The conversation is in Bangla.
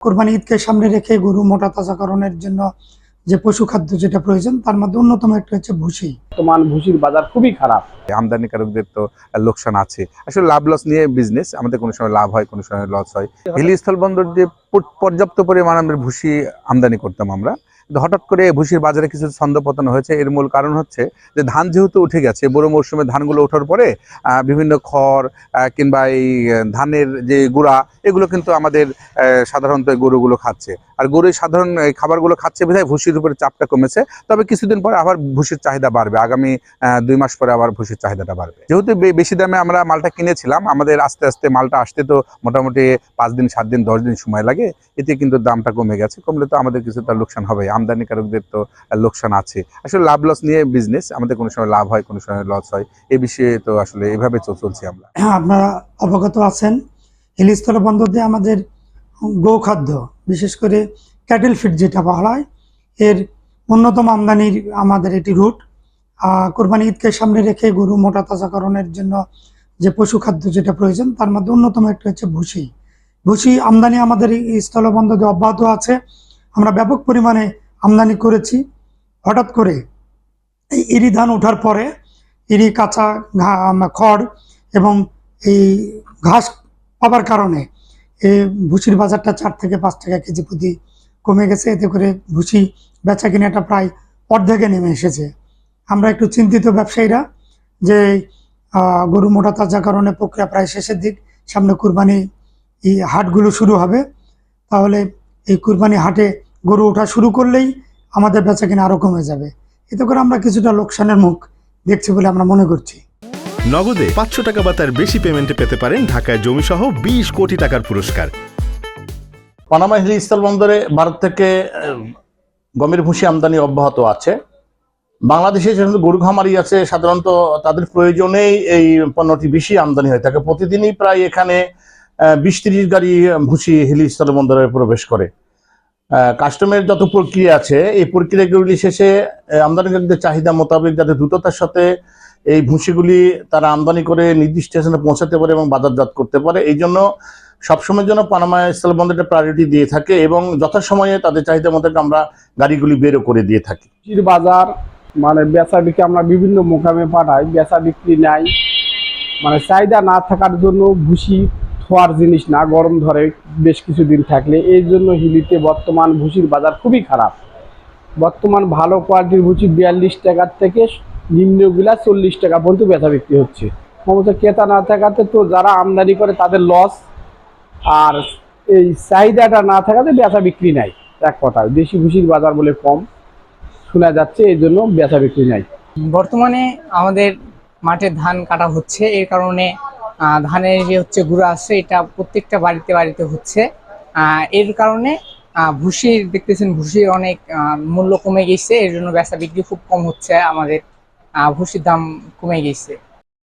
কোরবানি ঈদকে সামনে রেখে গরু মোটা তাজাকরণের জন্য যে পশু খাদ্য যেটা প্রয়োজন তার মধ্যে অন্যতম একটা হচ্ছে ভুসি। বর্তমান ভুসির বাজার খুবই খারাপ। আমদানিকারকদের তো লোকসান আছে। আসলে লাভ লস নিয়ে বিজনেস আমাদের কোনো সময় লাভ হয় কোনো সময় লস হয়। হিলি স্থল বন্দর দিয়ে পর্যাপ্ত পরিমাণ আমরা ভুসি আমদানি করতাম আমরা। হঠাৎ করে ভুসির বাজারে কিছু ছন্দপতন হয়েছে। এর মূল কারণ হচ্ছে যে ধান যেহেতু উঠে গেছে, বড় মৌসুমে ধানগুলো ওঠার পরে বিভিন্ন খড় কিংবা এই ধানের যে গুঁড়া, এগুলো কিন্তু আমাদের সাধারণত গরুগুলো খাচ্ছে। আর গরু সাধারণ খাবারগুলো খাচ্ছে বিধায় ভুসির উপরে চাপটা কমেছে। তবে কিছুদিন পরে আবার ভুসির চাহিদা বাড়বে। আগামী দুই মাস পরে আবার ভুসির চাহিদাটা বাড়বে। যেহেতু বেশি দামে আমরা মালটা কিনেছিলাম, আমাদের আস্তে আস্তে মালটা আসতে তো মোটামুটি পাঁচ দিন, সাত দিন, দশ দিন সময় লাগে। এতে কিন্তু দামটা কমে গেছে। কমলে তো আমাদের কিছু তার লোকসান হবে আমদানিকারকদের তো লোকসান আছে। আসলে লাভ লস নিয়ে বিজনেস আমাদের কোনো সময় লাভ হয়, কোনো সময় লস হয়। এ বিষয়ে তো আসলে এভাবে চল- চলছি আমরা। হ্যাঁ আপনারা অবগত আছেন। হিলিস্থল বন্দর দিয়ে আমাদের গো খাদ্য বিশেষ করে ক্যাটেল ফিড যেটা বলা হয়, এর অন্যতম আমদানির আমাদের এটি রুট। কোরবানি ঈদকে সামনে রেখে গরু মোটা তাজাকরণের জন্য যে পশু খাদ্য যেটা প্রয়োজন, তার মধ্যে অন্যতম একটা হচ্ছে ভুসি। ভুসি আমদানি আমাদের স্থলবন্দর অব্যাহত আছে। আমরা ব্যাপক পরিমাণে আমদানি করেছি। হঠাৎ করে এই ইরি ধান ওঠার পরে ইরি, কাঁচা খড় এবং এই ঘাস পাবার কারণে এই ভুসির বাজারটা চার থেকে পাঁচ টাকা কেজি প্রতি কমে গেছে। এতে করে ভুসি বেচা কিনাটা প্রায় অর্ধেকে নেমে এসেছে। আমরা একটু চিন্তিত ব্যবসায়ীরা যে গরু মোটা তাজা কারণে প্রক্রিয়া প্রায় শেষের দিক। সামনে কুরবানি এই হাটগুলো শুরু হবে। তাহলে এই কুরবানি হাটে গরু ওঠা শুরু করলেই আমাদের বেচা কিনা আরও কমে যাবে। এতে করে আমরা কিছুটা লোকসানের মুখ দেখছি বলে আমরা মনে করছি। নগদে পাঁচশো টাকা বা তার বেশি পেমেন্টে পেতে পারেন ঢাকায় জমিসহ বিশ কোটি টাকার পুরস্কার। পানামা স্থল বন্দরে ভারত থেকে গমের ভুসি আমদানি অব্যাহত আছে। বাংলাদেশে যেহেতু গরু খামারি আছে, সাধারণত তাদের প্রয়োজনেই এই পণ্যটি বেশি আমদানি হয়ে থাকে। প্রতিদিনই প্রায় এখানে বিশ তিরিশ গাড়ি ভুসি হিলি স্থল বন্দরে প্রবেশ করে। কাস্টমের যত প্রক্রিয়া আছে, এই প্রক্রিয়াগুলি শেষে আমদানিকারীদের চাহিদা মোতাবেক যাতে দ্রুততার সাথে এই ভুসিগুলি তারা আমদানি করে নির্দিষ্ট স্টেশনে পৌঁছাতে পারে এবং বাজারজাত করতে পারে। এই জন্য সবসময়ের জন্য পানামা স্থল বন্দরটা প্রায়োরিটি দিয়ে থাকে এবং যথাসময়ে তাদের চাহিদা মোতাবেক আমরা গাড়িগুলি বেরো করে দিয়ে থাকি। বাজার মানে বেচা বিক্রি আমরা বিভিন্ন মোকামে পাঠাই বেচা বিক্রি নাই। মানে চাহিদা না থাকার জন্য ভুসি থোয়ার জিনিস না, গরম ধরে বেশ কিছুদিন থাকলে। এই জন্য হিলিতে বর্তমান ভুসির বাজার খুবই খারাপ। বর্তমান ভালো কোয়ালিটির ভুসি বিয়াল্লিশ টাকার থেকে নিম্নগুলা চল্লিশ টাকা পর্যন্ত বেচা বিক্রি হচ্ছে। মূলত ক্রেতা না থাকাতে তো যারা আমদানি করে তাদের লস আর এই চাহিদাটা না থাকাতে বেচা বিক্রি নাই, এক কথায়। দেশি ভুসির বাজার বলে কম, শোনা যাচ্ছে এই জন্য বেচা বিক্রি নাই। বর্তমানে আমাদের মাঠে ধান কাটা হচ্ছে, এর কারণে ধানের যে হচ্ছে গুঁড়া আছে, এটা প্রত্যেকটা বাড়িতে বাড়িতে হচ্ছে। এর কারণে ভুসির দেখতেছেন ভুসির অনেক মূল্য কমে গেছে, এর জন্য বেচা বিক্রি খুব কম হচ্ছে আমাদের। ভুসির দাম কমে গেছে।